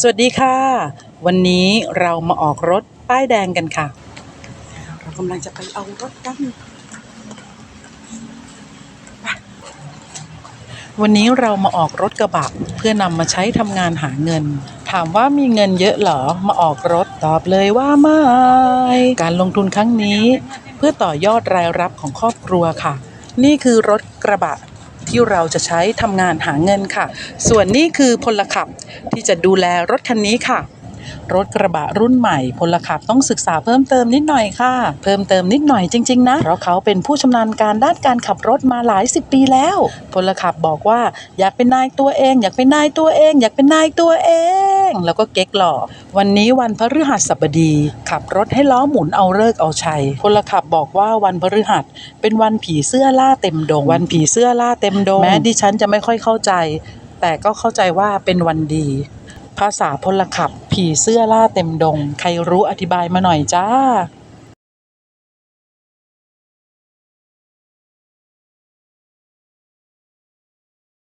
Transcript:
สวัสดีค่ะ วันนี้เรามาออกรถป้ายแดงกันค่ะ เรากำลังจะไปเอารถกันไปวันนี้เรามาออกรถกระบะเพื่อนำมาใช้ทำงานหาเงิน ถามว่ามีเงินเยอะเหรอ มาออกรถตอบเลยว่าไม่ การลงทุนครั้งนี้ เพื่อต่อยอดรายรับของครอบครัวค่ะ นี่คือรถกระบะ ที่เราจะใช้ทำงานหาเงินค่ะ ส่วนนี้คือพลขับที่จะดูแลรถคันนี้ค่ะ รถกระบะรุ่นใหม่พลขับต้องศึกษาเพิ่มเติมนิดหน่อยค่ะ เพิ่มเติมนิดหน่อยจริง ๆ นะ เพราะเขาเป็นผู้ชำนาญการด้านการขับรถมาหลายสิบปีแล้วพลขับบอกว่าอยากเป็นนายตัวเอง อยากเป็นนายตัวเอง อยากเป็นนายตัวเอง แล้วก็เก๊กหล่อวันนี้วันพฤหัสบดี ขับรถให้ล้อหมุนเอาเลิกษ์เอาชัยพลขับบอกว่าวันพฤหัสเป็นวันผีเสื้อล่าเต็มดง วันผีเสื้อล่าเต็มดงแม้ดิฉันจะไม่ค่อยเข้าใจ แต่ก็เข้าใจว่าเป็นวันดี ภาษาพลขับ ผีเสื้อล่าเต็มดง ใครรู้อธิบายมาหน่อยจ้า